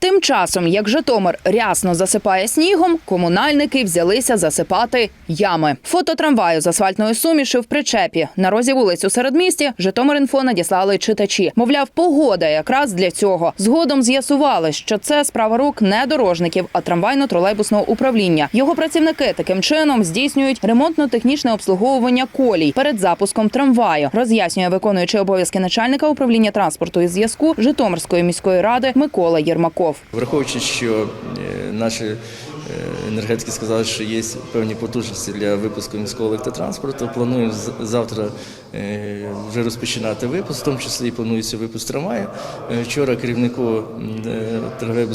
Тим часом, як Житомир рясно засипає снігом, комунальники взялися засипати ями. Фото трамваю з асфальтною сумішю в причепі на розі вулиць у середмісті Житомир.Інфо надіслали читачі. Мовляв, погода якраз для цього. Згодом з'ясували, що це справа рук не дорожників, а трамвайно-тролейбусного управління. Його працівники таким чином здійснюють ремонтно-технічне обслуговування колій перед запуском трамваю. Роз'яснює виконуючий обов'язки начальника управління транспорту і зв'язку Житомирської міської ради Микола Єрмаков. Враховуючи, що е, наші енергетики сказали, що є певні потужності для випуску міського електротранспорту, плануємо завтра е, вже розпочинати випуск, в тому числі і планується випуск трамваю. Е, Вчора керівнику е,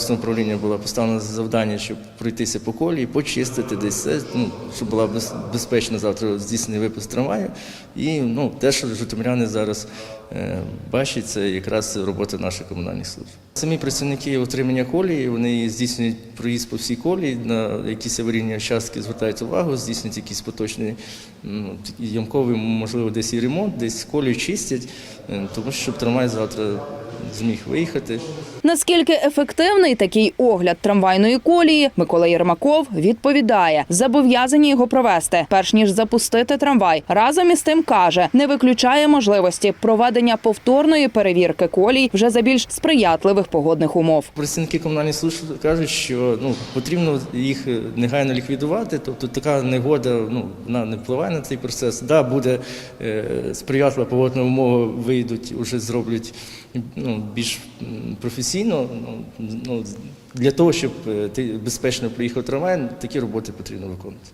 управління було поставлено завдання, щоб пройтися по колії, почистити десь все, ну, щоб була безпечна завтра здійснений випуск трамваю. І ну, те, що житомиряни зараз е, бачать, це якраз робота наших комунальних служб. Самі працівники отримання колії, вони здійснюють проїзд по всій колії, на якісь аварійні частки звертають увагу, здійснюють якісь поточні ямкові, можливо, десь і ремонт, десь колію чистять, е, тому що трамвай завтра зміг виїхати. Наскільки ефективний такий огляд трамвайної колії, Микола Єрмаков відповідає, зобов'язані його провести, перш ніж запустити трамвай. Разом із тим каже, не виключає можливості проведення повторної перевірки колій вже за більш сприятливих погодних умов. Працівники комунальних служб кажуть, що ну потрібно їх е, негайно ліквідувати. Тобто така негода ну вона не впливає на цей процес. Да, буде е, сприятлива погодна умова, вийдуть, уже зроблять ну більш професійно. Ну, ну для того, щоб е, ти безпечно приїхав трамвай, такі роботи потрібно виконувати.